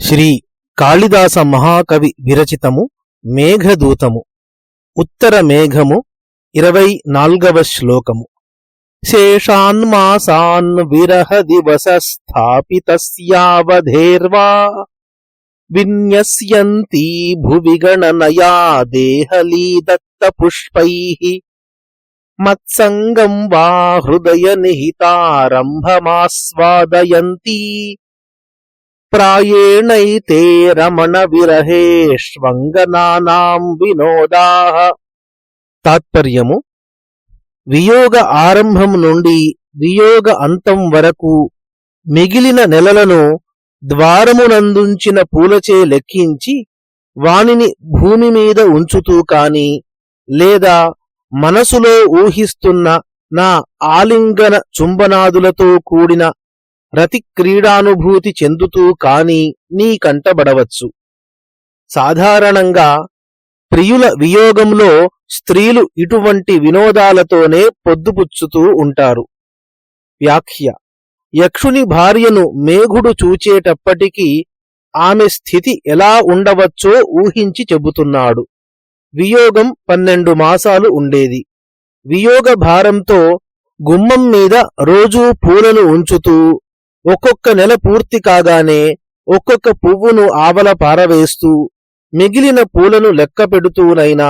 శ్రీ కాళిదాస మహాకవి విరచితము మేఘదూతము. ఉత్తర మేఘము ఇరవై నాల్గవ శ్లోకము. శేషాన్మాసాన్ విరహ దివస స్థాపితస్యావధేర్వా విన్యస్యంతీ భువి గణనయా దేహలీ దత్త పుష్పై మత్సంగం వా హృదయ నిహితారంభమాస్వాదయంతీ ప్రాయేణైతే రమణ విరహేష్వంగనానాం వినోదా తాత్పర్యము వియోగ ఆరంభం నుండి వియోగ అంతం వరకు మిగిలిన నెలలను ద్వారమునందుంచిన పూలచే లెక్కించి వానిని భూమి మీద ఉంచుతూ కాని లేదా మనసులో ఊహిస్తున్న నా ఆలింగన చుంబనాదులతో కూడిన రతిక్రీడానుభూతి చెందుతూ కాని నీ కంటబడవచ్చు. సాధారణంగా ప్రియుల వియోగంలో స్త్రీలు ఇటువంటి వినోదాలతోనే పొద్దుపుచ్చుతూ ఉంటారు. వ్యాఖ్య యక్షుని భార్యను మేఘుడు చూచేటప్పటికీ ఆమె స్థితి ఎలా ఉండవచ్చో ఊహించి చెబుతున్నాడు. వియోగం పన్నెండు మాసాలు ఉండేది. వియోగ భారంతో గుమ్మం మీద రోజూ పూలను ఉంచుతూ ఒక్కొక్క నెల పూర్తి కాగానే ఒక్కొక్క పువ్వును ఆవల పారవేస్తూ మిగిలిన పూలను లెక్క పెడుతూనైనా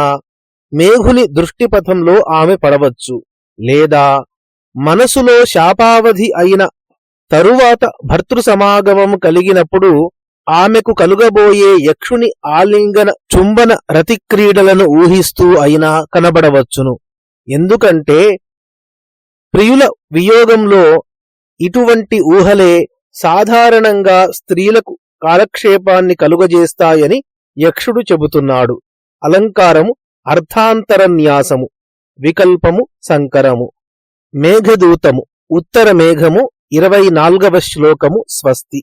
మేఘుని దృష్టిపథంలో ఆమె పడవచ్చు. లేదా మనసులో శాపావధి అయిన తరువాత భర్తృ సమాగమం కలిగినప్పుడు ఆమెకు కలుగబోయే యక్షుని ఆలింగన చుంబన రతిక్రీడలను ఊహిస్తూ అయినా కనబడవచ్చును. ఎందుకంటే ప్రియుల వియోగంలో ఇటువంటి ఊహలే సాధారణంగా స్త్రీలకు కాలక్షేపాన్ని కలుగజేస్తాయని యక్షుడు చెబుతున్నాడు. అలంకారము అర్థాంతరన్యాసము వికల్పము సంకరము మేఘదూతము ఉత్తర మేఘము ఇరవై నాల్గవ శ్లోకము స్వస్తి.